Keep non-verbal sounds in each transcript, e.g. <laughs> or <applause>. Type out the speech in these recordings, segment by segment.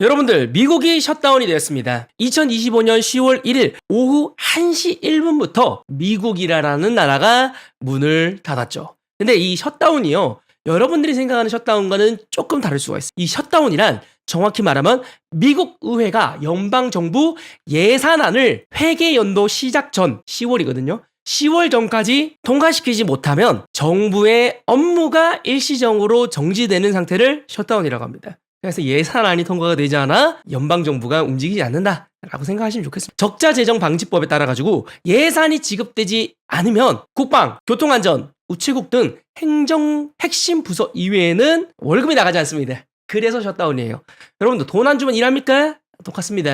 여러분들, 미국이 셧다운이 되었습니다. 2025년 10월 1일 오후 1시 1분부터 미국이라는 나라가 문을 닫았죠. 근데 이 셧다운이요. 여러분들이 생각하는 셧다운과는 조금 다를 수가 있어요. 이 셧다운이란 정확히 말하면 미국 의회가 연방정부 예산안을 회계 연도 시작 전 10월이거든요. 10월 전까지 통과시키지 못하면 정부의 업무가 일시적으로 정지되는 상태를 셧다운이라고 합니다. 그래서 예산안이 통과가 되지 않아 연방 정부가 움직이지 않는다라고 생각하시면 좋겠습니다. 적자 재정 방지법에 따라 가지고 예산이 지급되지 않으면 국방, 교통안전, 우체국 등 행정 핵심 부서 이외에는 월급이 나가지 않습니다. 그래서 셧다운이에요. 여러분들 돈 안 주면 일합니까? 똑같습니다.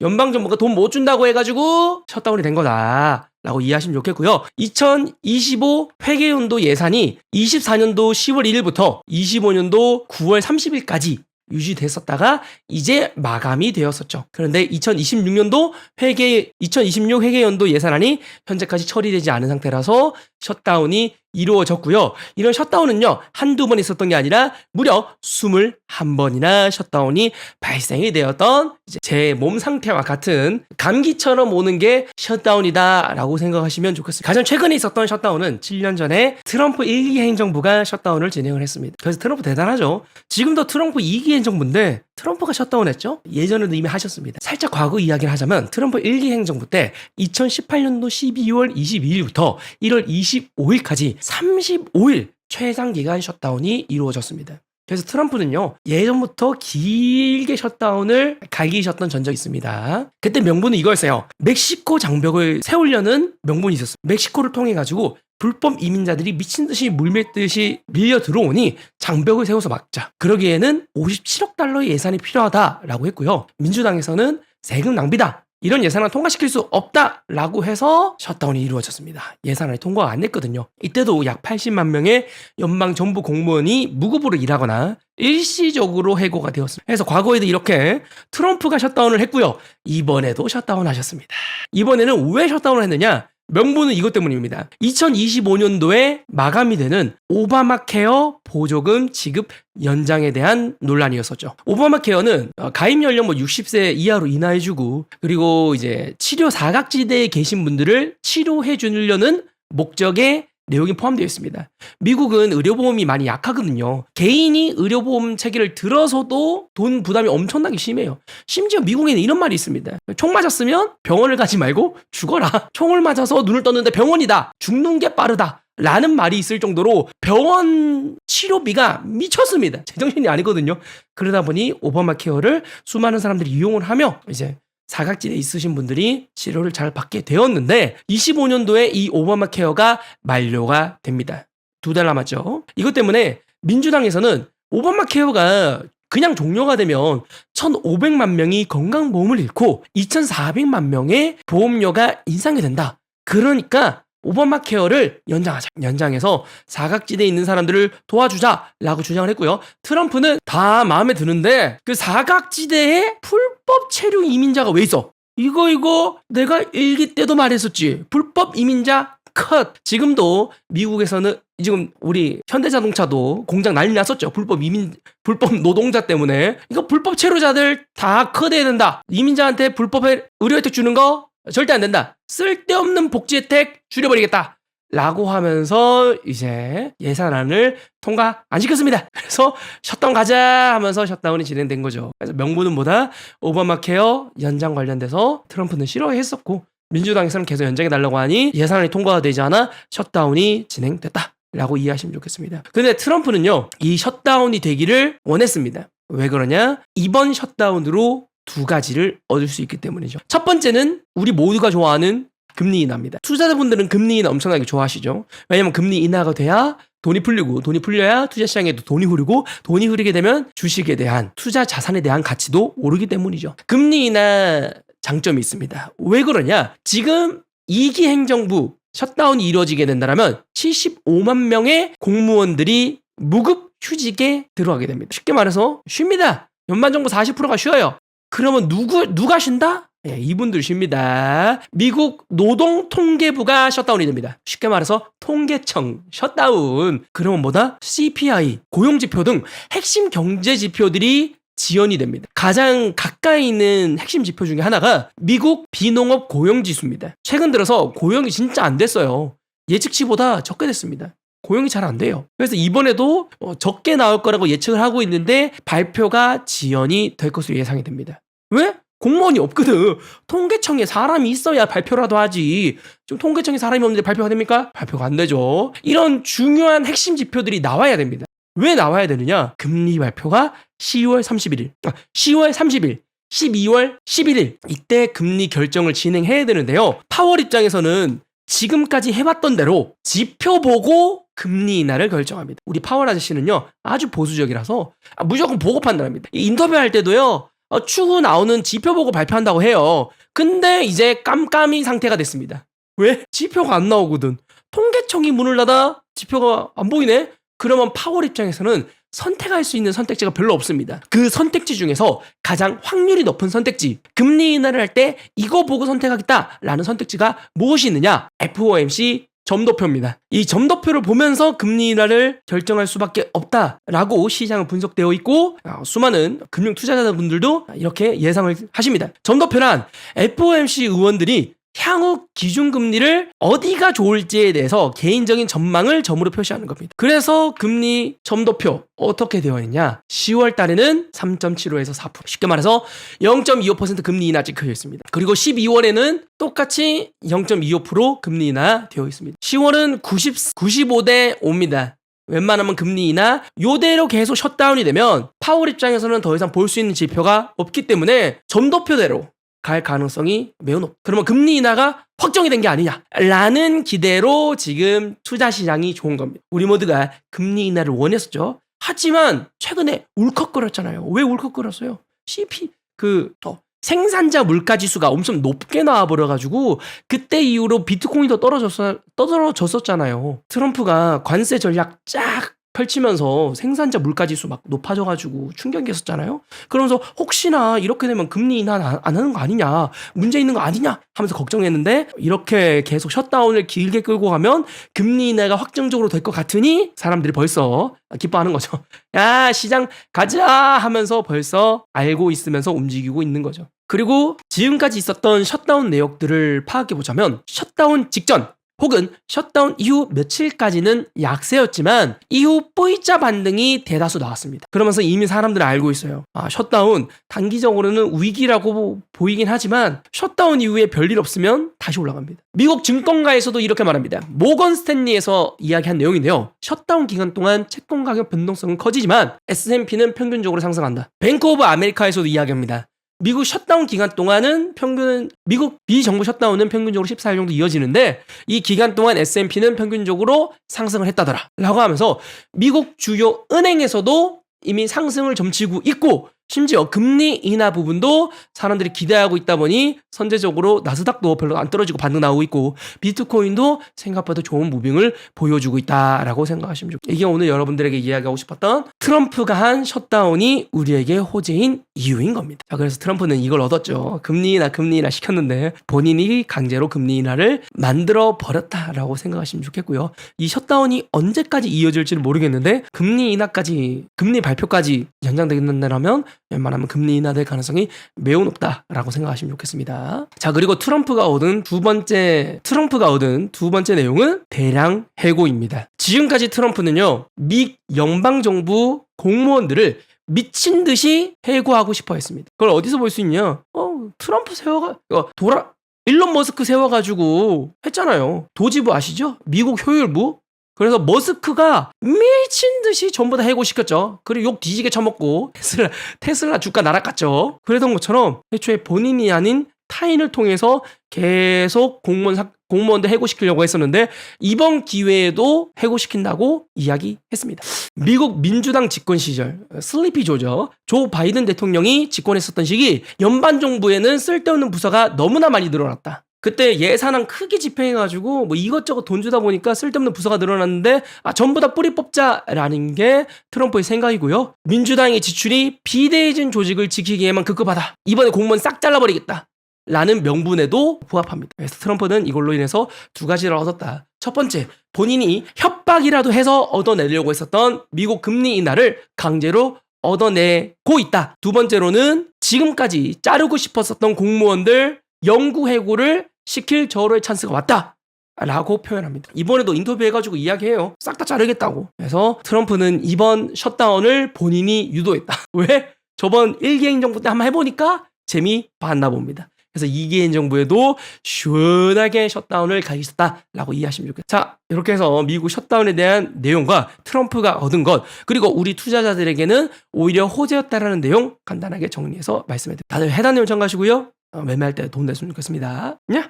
연방 정부가 돈 못 준다고 해가지고 셧다운이 된 거다. 라고 이해하시면 좋겠고요. 2025 회계연도 예산이 24년도 10월 1일부터 25년도 9월 30일까지 유지됐었다가 이제 마감이 되었었죠. 그런데 2026년도 회계 2026 회계연도 예산안이 현재까지 처리되지 않은 상태라서 셧다운이 이루어졌고요. 이런 셧다운은요. 한두 번 있었던 게 아니라 무려 21번이나 셧다운이 발생이 되었던 제 몸 상태와 같은 감기처럼 오는 게 셧다운이다라고 생각하시면 좋겠습니다. 가장 최근에 있었던 셧다운은 7년 전에 트럼프 1기 행정부가 셧다운을 진행을 했습니다. 그래서 트럼프 대단하죠. 지금도 트럼프 2기 행정부인데 트럼프가 셧다운했죠. 예전에도 이미 하셨습니다. 살짝 과거 이야기를 하자면 트럼프 1기 행정부 때 2018년도 12월 22일부터 1월 25일까지 35일 최장 기간 셧다운이 이루어졌습니다. 그래서 트럼프는요 예전부터 길게 셧다운을 갈기셨던 전적이 있습니다. 그때 명분은 이거였어요. 멕시코 장벽을 세우려는 명분이 있었어요. 멕시코를 통해 가지고 불법 이민자들이 미친 듯이 물밀듯이 밀려 들어오니 장벽을 세워서 막자. 그러기에는 57억 달러의 예산이 필요하다라고 했고요. 민주당에서는 세금 낭비다. 이런 예산을 통과시킬 수 없다라고 해서 셧다운이 이루어졌습니다. 예산안이 통과가 안 됐거든요. 이때도 약 80만 명의 연방 정부 공무원이 무급으로 일하거나 일시적으로 해고가 되었습니다. 그래서 과거에도 이렇게 트럼프가 셧다운을 했고요. 이번에도 셧다운 하셨습니다. 이번에는 왜 셧다운을 했느냐? 명분은 이것 때문입니다. 2025년도에 마감이 되는 오바마 케어 보조금 지급 연장에 대한 논란이었었죠. 오바마 케어는 어, 가입 연령 뭐 60세 이하로 인하해주고 그리고 이제 치료 사각지대에 계신 분들을 치료해 주려는 목적의 내용이 포함되어 있습니다. 미국은 의료보험이 많이 약하거든요. 개인이 의료보험 체계를 들어서도 돈 부담이 엄청나게 심해요. 심지어 미국에는 이런 말이 있습니다. 총 맞았으면 병원을 가지 말고 죽어라. 총을 맞아서 눈을 떴는데 병원이다. 죽는 게 빠르다. 라는 말이 있을 정도로 병원 치료비가 미쳤습니다. 제정신이 아니거든요. 그러다 보니 오바마 케어를 수많은 사람들이 이용을 하며 이제 사각지대에 있으신 분들이 치료를 잘 받게 되었는데 25년도에 이 오바마 케어가 만료가 됩니다. 두 달 남았죠. 이것 때문에 민주당에서는 오바마 케어가 그냥 종료가 되면 1,500만 명이 건강보험을 잃고 2,400만 명의 보험료가 인상이 된다. 그러니까 오바마 케어를 연장하자. 연장해서 사각지대에 있는 사람들을 도와주자라고 주장을 했고요. 트럼프는 다 마음에 드는데 그 사각지대에 불법 체류 이민자가 왜 있어? 이거 이거 내가 일기 때도 말했었지. 불법 이민자 컷. 지금도 미국에서는 지금 우리 현대자동차도 공장 난리 났었죠. 불법 이민 불법 노동자 때문에 이거 불법 체류자들 다 컷해야 된다. 이민자한테 불법 의료 혜택 주는 거 절대 안 된다. 쓸데없는 복지 혜택 줄여버리겠다. 라고 하면서 이제 예산안을 통과 안 시켰습니다. 그래서 셧다운 가자 하면서 셧다운이 진행된 거죠. 그래서 명분은 뭐다? 오바마 케어 연장 관련돼서 트럼프는 싫어했었고 민주당에서는 계속 연장해 달라고 하니 예산안이 통과가 되지 않아 셧다운이 진행됐다. 라고 이해하시면 좋겠습니다. 근데 트럼프는요, 이 셧다운이 되기를 원했습니다. 왜 그러냐? 이번 셧다운으로 두 가지를 얻을 수 있기 때문이죠. 첫 번째는 우리 모두가 좋아하는 금리 인하입니다. 투자자분들은 금리 인하 엄청나게 좋아하시죠. 왜냐면 금리 인하가 돼야 돈이 풀리고 돈이 풀려야 투자 시장에도 돈이 흐르고 돈이 흐르게 되면 주식에 대한 투자 자산에 대한 가치도 오르기 때문이죠. 금리 인하 장점이 있습니다. 왜 그러냐? 지금 2기 행정부 셧다운이 이루어지게 된다면 75만 명의 공무원들이 무급 휴직에 들어가게 됩니다. 쉽게 말해서 쉽니다. 연방정부 40%가 쉬어요. 그러면 누구 누가 쉰다? 예, 이분들 쉽니다. 미국 노동통계부가 셧다운이 됩니다. 쉽게 말해서 통계청 셧다운. 그러면 뭐다? CPI, 고용지표 등 핵심 경제지표들이 지연이 됩니다. 가장 가까이 있는 핵심 지표 중에 하나가 미국 비농업 고용 지수입니다. 최근 들어서 고용이 진짜 안 됐어요. 예측치보다 적게 됐습니다. 고용이 잘 안 돼요. 그래서 이번에도 어, 적게 나올 거라고 예측을 하고 있는데 발표가 지연이 될 것으로 예상이 됩니다. 왜? 공무원이 없거든. 통계청에 사람이 있어야 발표라도 하지. 지금 통계청에 사람이 없는데 발표가 됩니까? 발표가 안 되죠. 이런 중요한 핵심 지표들이 나와야 됩니다. 왜 나와야 되느냐? 금리 발표가 10월 31일, 아, 10월 30일, 12월 11일 이때 금리 결정을 진행해야 되는데요. 파월 입장에서는 지금까지 해왔던 대로 지표 보고 금리 인하를 결정합니다. 우리 파월 아저씨는요 아주 보수적이라서 아, 무조건 보고 판단합니다. 이 인터뷰할 때도요 어, 추후 나오는 지표 보고 발표한다고 해요. 근데 이제 깜깜이 상태가 됐습니다. 왜? 지표가 안 나오거든. 통계청이 문을 닫아 지표가 안 보이네? 그러면 파월 입장에서는 선택할 수 있는 선택지가 별로 없습니다. 그 선택지 중에서 가장 확률이 높은 선택지, 금리 인하를 할 때 이거 보고 선택하겠다라는 선택지가 무엇이 있느냐? FOMC 점도표입니다. 이 점도표를 보면서 금리 인하를 결정할 수밖에 없다라고 시장은 분석되어 있고 아, 수많은 금융 투자자분들도 이렇게 예상을 하십니다. 점도표란 FOMC 의원들이 향후 기준금리를 어디가 좋을지에 대해서 개인적인 전망을 점으로 표시하는 겁니다. 그래서 금리 점도표 어떻게 되어 있냐? 10월 달에는 3.75에서 4%. 쉽게 말해서 0.25% 금리 인하 찍혀 있습니다. 그리고 12월에는 똑같이 0.25% 금리 인하 되어 있습니다. 10월은 90, 95대 5입니다. 웬만하면 금리 인하 요대로 계속 셧다운이 되면 파월 입장에서는 더 이상 볼 수 있는 지표가 없기 때문에 점도표대로 갈 가능성이 매우 높. 그러면 금리 인하가 확정이 된 게 아니냐라는 기대로 지금 투자 시장이 좋은 겁니다. 우리 모두가 금리 인하를 원했었죠. 하지만 최근에 울컥거렸잖아요. 왜 울컥거렸어요? CP 그 어, 생산자 물가 지수가 엄청 높게 나와 버려 가지고 그때 이후로 비트코인도 떨어졌어 떨어졌었잖아요. 트럼프가 관세 전략 쫙 펼치면서 생산자 물가 지수 막 높아져가지고 충격이었었잖아요. 그러면서 혹시나 이렇게 되면 금리 인하 안, 안 하는 거 아니냐, 문제 있는 거 아니냐 하면서 걱정했는데 이렇게 계속 셧다운을 길게 끌고 가면 금리 인하가 확정적으로 될 것 같으니 사람들이 벌써 기뻐하는 거죠. <laughs> 야 시장 가자 하면서 벌써 알고 있으면서 움직이고 있는 거죠. 그리고 지금까지 있었던 셧다운 내역들을 파악해 보자면 셧다운 직전 혹은 셧다운 이후 며칠까지는 약세였지만 이후 뿌이자 반등이 대다수 나왔습니다. 그러면서 이미 사람들은 알고 있어요. 아, 셧다운 단기적으로는 위기라고 보이긴 하지만 셧다운 이후에 별일 없으면 다시 올라갑니다. 미국 증권가에서도 이렇게 말합니다. 모건 스탠리에서 이야기한 내용인데요. 셧다운 기간 동안 채권 가격 변동성은 커지지만 S&P는 평균적으로 상승한다. 뱅크 오브 아메리카에서도 이야기합니다. 미국 셧다운 기간 동안은 평균 미국 비정부 셧다운은 평균적으로 14일 정도 이어지는데 이 기간 동안 S&P는 평균적으로 상승을 했다더라라고 하면서 미국 주요 은행에서도 이미 상승을 점치고 있고 심지어 금리 인하 부분도 사람들이 기대하고 있다 보니 선제적으로 나스닥도 별로 안 떨어지고 반등 나오고 있고 비트코인도 생각보다 좋은 무빙을 보여주고 있다라고 생각하시면 좋겠습니다. 이게 오늘 여러분들에게 이야기하고 싶었던 트럼프가 한 셧다운이 우리에게 호재인 이유인 겁니다. 자, 그래서 트럼프는 이걸 얻었죠. 금리 인하 금리 인하 시켰는데 본인이 강제로 금리 인하를 만들어 버렸다라고 생각하시면 좋겠고요. 이 셧다운이 언제까지 이어질지는 모르겠는데 금리 인하까지 금리 발표까지 연장되는다면 웬만하면 금리 인하될 가능성이 매우 높다라고 생각하시면 좋겠습니다. 자 그리고 트럼프가 얻은 두 번째 트럼프가 얻은 두 번째 내용은 대량 해고입니다. 지금까지 트럼프는요 미 연방 정부 공무원들을 미친 듯이 해고하고 싶어 했습니다. 그걸 어디서 볼 수 있냐? 어 트럼프 세워가 어, 돌아 일론 머스크 세워가지고 했잖아요. 도지부 아시죠? 미국 효율부 그래서 머스크가 미친 듯이 전부 다 해고시켰죠. 그리고 욕 뒤지게 처먹고 테슬라, 테슬라 주가 날아갔죠. 그랬던 것처럼 애초에 본인이 아닌 타인을 통해서 계속 공무원 사, 공무원들 해고시키려고 했었는데 이번 기회에도 해고시킨다고 이야기했습니다. 미국 민주당 집권 시절 슬리피 조죠. 조 바이든 대통령이 집권했었던 시기 연방 정부에는 쓸데없는 부서가 너무나 많이 늘어났다. 그때 예산안 크게 집행해가지고 뭐 이것저것 돈 주다 보니까 쓸데없는 부서가 늘어났는데 아 전부 다 뿌리 뽑자라는 게 트럼프의 생각이고요. 민주당의 지출이 비대해진 조직을 지키기에만 급급하다. 이번에 공무원 싹 잘라버리겠다. 라는 명분에도 부합합니다. 그래서 트럼프는 이걸로 인해서 두 가지를 얻었다. 첫 번째, 본인이 협박이라도 해서 얻어내려고 했었던 미국 금리 인하를 강제로 얻어내고 있다. 두 번째로는 지금까지 자르고 싶었었던 공무원들 영구 해고를 시킬 저로의 찬스가 왔다. 라고 표현합니다. 이번에도 인터뷰해가지고 이야기해요. 싹 다 자르겠다고. 그래서 트럼프는 이번 셧다운을 본인이 유도했다. <laughs> 왜? 저번 1기 행 정부 때 한번 해보니까 재미 봤나 봅니다. 그래서 2기 행 정부에도 시원하게 셧다운을 가겠다라고 이해하시면 좋겠다. 자, 이렇게 해서 미국 셧다운에 대한 내용과 트럼프가 얻은 것, 그리고 우리 투자자들에게는 오히려 호재였다라는 내용 간단하게 정리해서 말씀해 드립니다. 다들 해당 내용 참가하시고요. 어, 매매할 때 도움 됐으면 좋겠습니다. 냐?